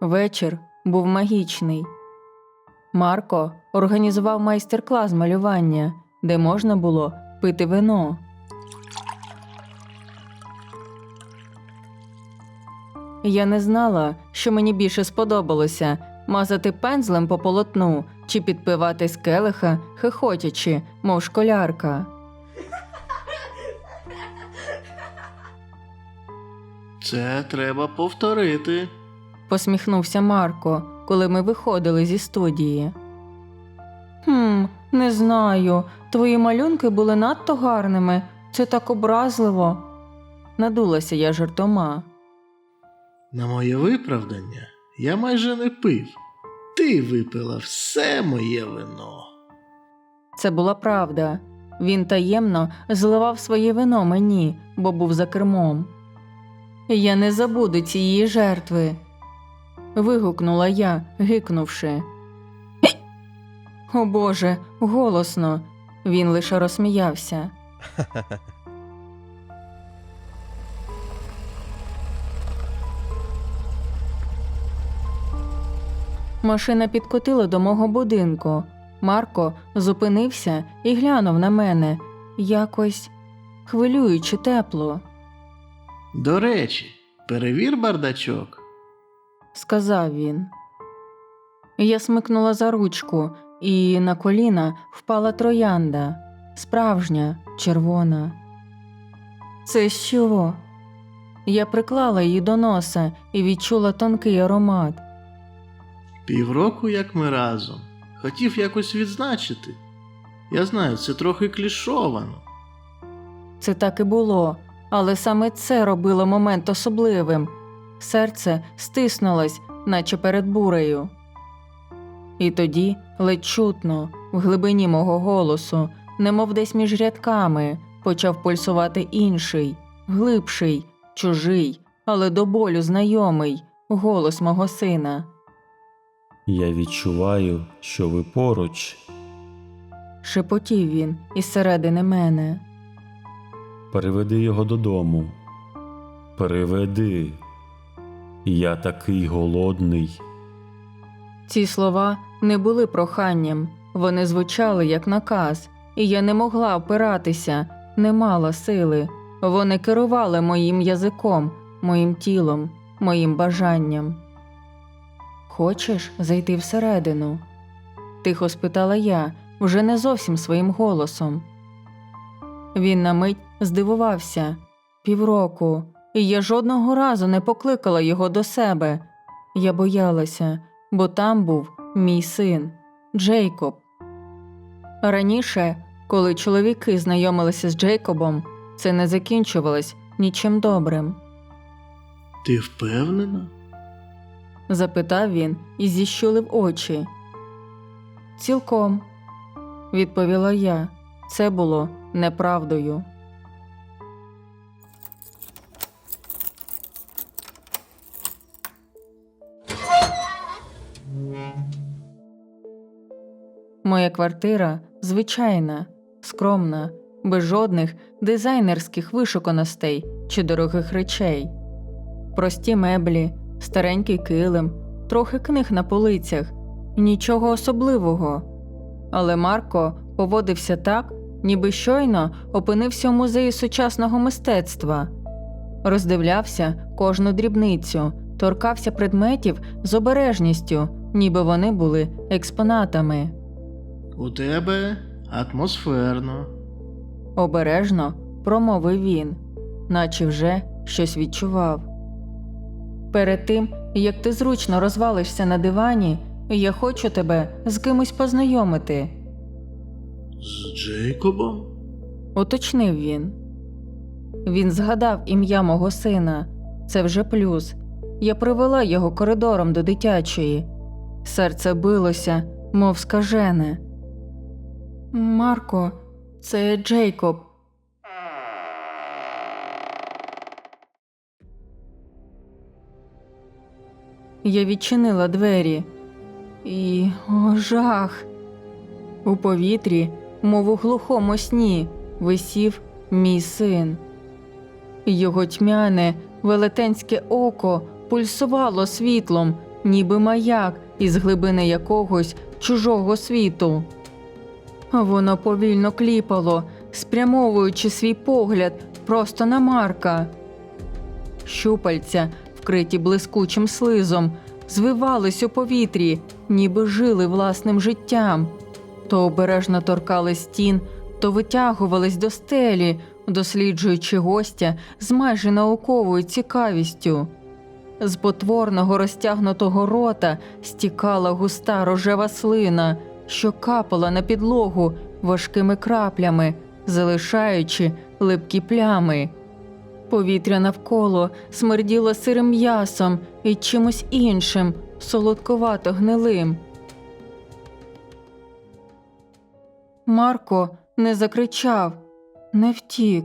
Вечір був магічний. Марко організував майстер-клас малювання, де можна було пити вино. Я не знала, що мені більше сподобалося мазати пензлем по полотну чи підпивати з келиха, хихотячи, мов школярка. Це треба повторити. Посміхнувся Марко, коли ми виходили зі студії. Хм, не знаю. Твої малюнки були надто гарними. Це так образливо. Надулася я жартома. На моє виправдання я майже не пив. Ти випила все моє вино. Це була правда. Він таємно зливав своє вино мені, бо був за кермом. Я не забуду цієї жертви. Вигукнула я, гикнувши. О Боже, голосно. Він лише розсміявся. Машина підкотила до мого будинку. Марко зупинився і глянув на мене якось хвилюючи тепло, До речі, перевір бардачок. Сказав він. Я смикнула за ручку, і на коліна впала троянда, справжня, червона. Це що? Я приклала її до носа і відчула тонкий аромат. Півроку як ми разом. Хотів якось відзначити. Я знаю, це трохи клішовано. Це так і було, але саме це робило момент особливим. Серце стиснулось, наче перед бурею. І тоді, ледь чутно, в глибині мого голосу, немов десь між рядками, почав пульсувати інший, глибший, чужий, але до болю знайомий голос мого сина. Я відчуваю, що ви поруч. Шепотів він із середини мене. Переведи його додому. Переведи. Я такий голодний. Ці слова не були проханням, вони звучали як наказ, і я не могла опиратися, не мала сили. Вони керували моїм язиком, моїм тілом, моїм бажанням. Хочеш зайти всередину? тихо спитала я, вже не зовсім своїм голосом. Він на мить здивувався півроку, і я жодного разу не покликала його до себе. Я боялася, бо там був мій син Джейкоб. Раніше, коли чоловіки знайомилися з Джейкобом, це не закінчувалось нічим добрим. Ти впевнена? запитав він і зіщулив очі. Цілком, відповіла я, це було неправдою. Моя квартира звичайна, скромна, без жодних дизайнерських вишуканостей чи дорогих речей. Прості меблі, старенький килим, трохи книг на полицях, нічого особливого. Але Марко поводився так, ніби щойно опинився у музеї сучасного мистецтва, роздивлявся кожну дрібницю, торкався предметів з обережністю, ніби вони були експонатами. У тебе атмосферно. Обережно промовив він, наче вже щось відчував. Перед тим, як ти зручно розвалишся на дивані, я хочу тебе з кимось познайомити, З Джейкобом? уточнив він. Він згадав ім'я мого сина. Це вже плюс. Я привела його коридором до дитячої. Серце билося, мов скажене. Марко, це Джейкоб. Я відчинила двері. І о, жах. У повітрі, мов у глухому сні, висів мій син. Його тьмяне, велетенське око пульсувало світлом, ніби маяк із глибини якогось чужого світу. Воно повільно кліпало, спрямовуючи свій погляд просто на Марка. Щупальця, вкриті блискучим слизом, звивались у повітрі, ніби жили власним життям. То обережно торкали стін, то витягувались до стелі, досліджуючи гостя з майже науковою цікавістю. З потворного розтягнутого рота стікала густа рожева слина, що капала на підлогу важкими краплями, залишаючи липкі плями. Повітря навколо смерділо сирим м'ясом і чимось іншим, солодковато гнилим. Марко не закричав, не втік.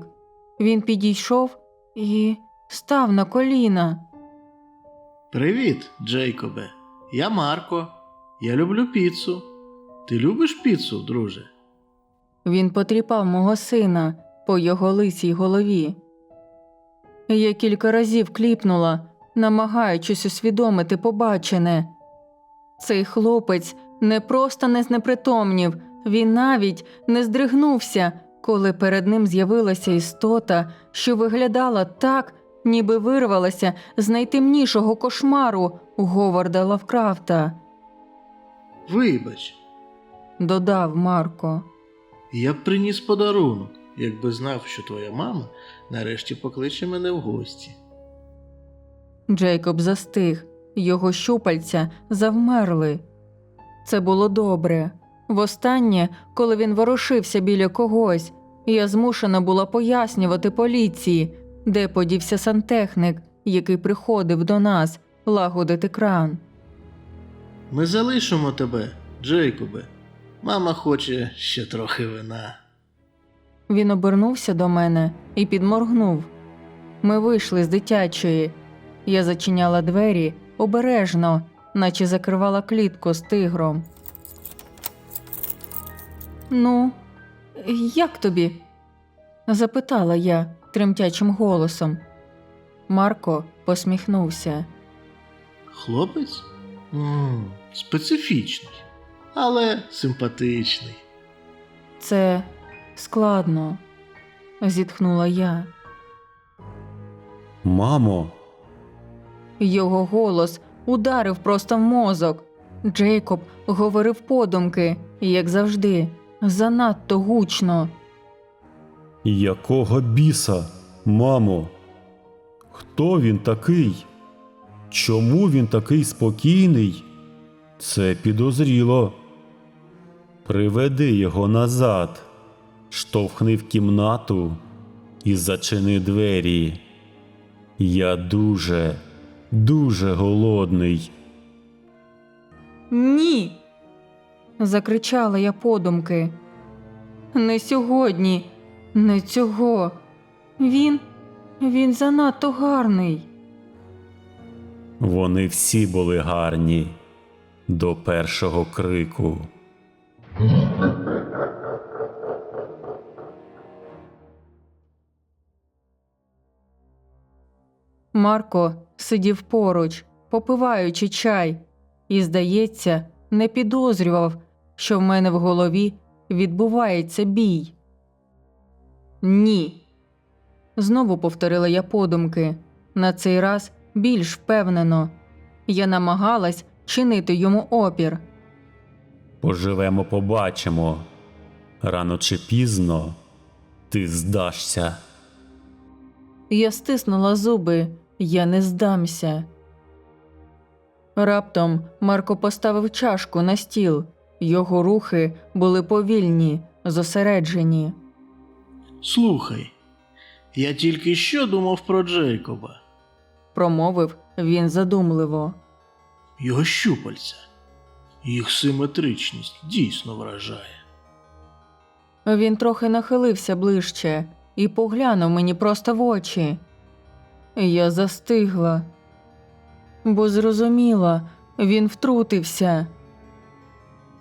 Він підійшов і став на коліна. Привіт, Джейкобе. Я Марко. Я люблю піцу. Ти любиш піцу, друже? Він потріпав мого сина по його лисій голові. Я кілька разів кліпнула, намагаючись усвідомити побачене. Цей хлопець не просто не знепритомнів, він навіть не здригнувся, коли перед ним з'явилася істота, що виглядала так, ніби вирвалася з найтемнішого кошмару Говарда Лавкрафта, Вибач, додав Марко. я б приніс подарунок, якби знав, що твоя мама нарешті покличе мене в гості. Джейкоб застиг, його щупальця завмерли. Це було добре. Востаннє, коли він ворушився біля когось, я змушена була пояснювати поліції, де подівся сантехник, який приходив до нас лагодити кран. Ми залишимо тебе, Джейкобе. Мама хоче ще трохи вина. Він обернувся до мене і підморгнув. Ми вийшли з дитячої. Я зачиняла двері обережно, наче закривала клітку з тигром. Ну, як тобі? запитала я тремтячим голосом. Марко посміхнувся. Хлопець? м специфічний, але симпатичний. Це складно, зітхнула я. Мамо, Його голос ударив просто в мозок. Джейкоб говорив подумки, як завжди, занадто гучно. якого біса, мамо? Хто він такий? Чому він такий спокійний? Це підозріло. Приведи його назад, штовхни в кімнату і зачини двері. Я дуже, дуже голодний. Ні. закричала я подумки. Не сьогодні, не цього. Він. він занадто гарний. Вони всі були гарні до першого крику. Марко сидів поруч, попиваючи чай, і, здається, не підозрював, що в мене в голові відбувається бій. Ні. Знову повторила я подумки, на цей раз більш впевнено. Я намагалась чинити йому опір. Поживемо, побачимо. Рано чи пізно ти здашся. Я стиснула зуби, я не здамся. Раптом Марко поставив чашку на стіл. Його рухи були повільні, зосереджені. Слухай, я тільки що думав про Джейкоба, Промовив він задумливо. його щупальця. Їх симетричність дійсно вражає. Він трохи нахилився ближче і поглянув мені просто в очі. Я застигла, бо зрозуміла, він втрутився.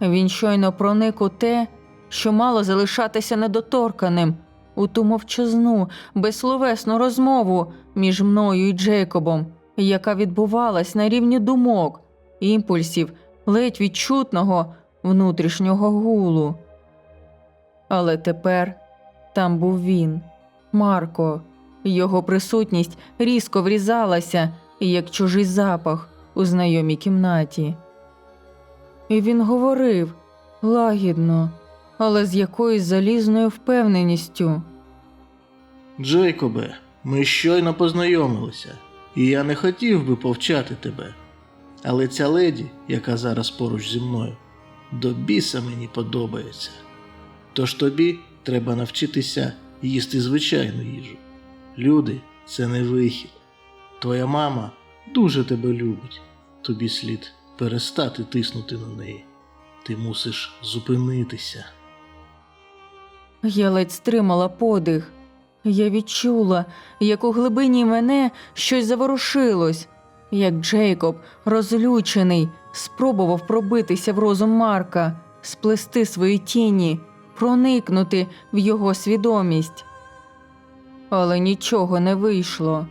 Він щойно проник у те, що мало залишатися недоторканим, у ту мовчазну, безсловесну розмову між мною і Джейкобом, яка відбувалась на рівні думок, імпульсів, ледь відчутного внутрішнього гулу. Але тепер там був він, Марко. Його присутність різко врізалася, як чужий запах у знайомій кімнаті. І він говорив лагідно, але з якоюсь залізною впевненістю. Джейкобе, ми щойно познайомилися, і я не хотів би повчати тебе. Але ця леді, яка зараз поруч зі мною, до біса мені подобається. Тож тобі треба навчитися їсти звичайну їжу. Люди це не вихід. Твоя мама дуже тебе любить. Тобі слід перестати тиснути на неї. Ти мусиш зупинитися. Я ледь стримала подих. Я відчула, як у глибині мене щось заворушилось, як Джейкоб, розлючений, спробував пробитися в розум Марка, сплести свої тіні, проникнути в його свідомість. Але нічого не вийшло.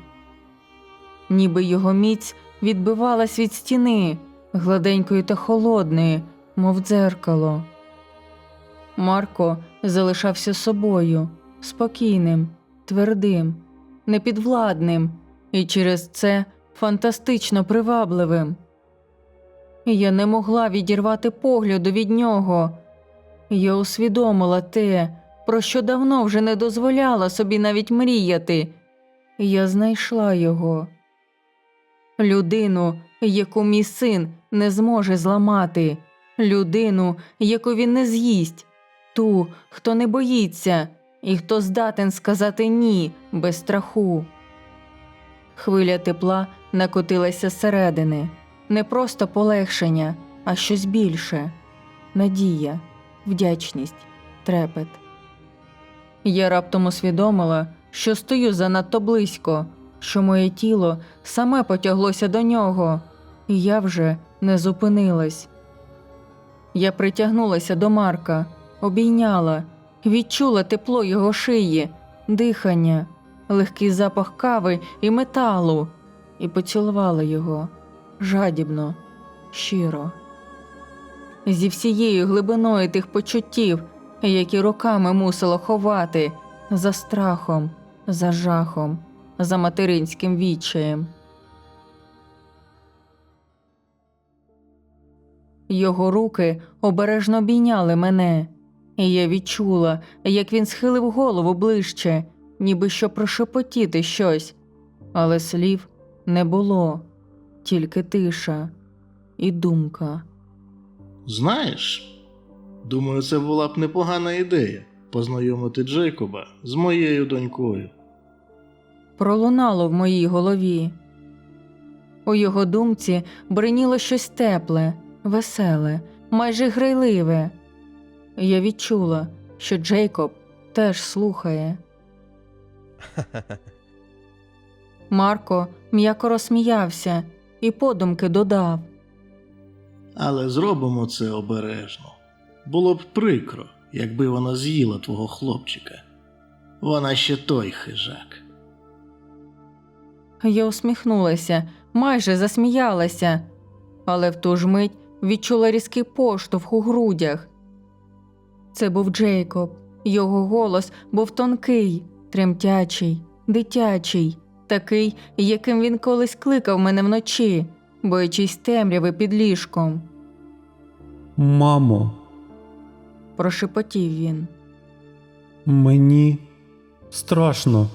Ніби його міць відбивалась від стіни, гладенької та холодної, мов дзеркало. Марко залишався собою, спокійним, твердим, непідвладним і через це фантастично привабливим. Я не могла відірвати погляду від нього. Я усвідомила те, про що давно вже не дозволяла собі навіть мріяти. Я знайшла його. Людину, яку мій син не зможе зламати, людину, яку він не з'їсть, ту, хто не боїться і хто здатен сказати ні без страху. Хвиля тепла накотилася зсередини, не просто полегшення, а щось більше надія, вдячність, трепет. Я раптом усвідомила, що стою занадто близько, що моє тіло саме потяглося до нього, і я вже не зупинилась. Я притягнулася до Марка, обійняла, відчула тепло його шиї, дихання, легкий запах кави і металу, і поцілувала його жадібно, щиро. Зі всією глибиною тих почуттів, які роками мусила ховати, за страхом, за жахом, за материнським відчаєм. Його руки обережно обійняли мене, і я відчула, як він схилив голову ближче, ніби що прошепотіти щось, але слів не було, тільки тиша і думка. Знаєш, думаю, це була б непогана ідея познайомити Джейкоба з моєю донькою. пролунало в моїй голові. У його думці бриніло щось тепле, веселе, майже грайливе. Я відчула, що Джейкоб теж слухає. Марко м'яко розсміявся і подумки додав. Але зробимо це обережно. Було б прикро, якби вона з'їла твого хлопчика. Вона ще той хижак. Я усміхнулася, майже засміялася, але в ту ж мить відчула різкий поштовх у грудях. Це був Джейкоб. Його голос був тонкий, тремтячий, дитячий, такий, яким він колись кликав мене вночі, боячись темряви під ліжком. Мамо, Прошепотів він. мені страшно.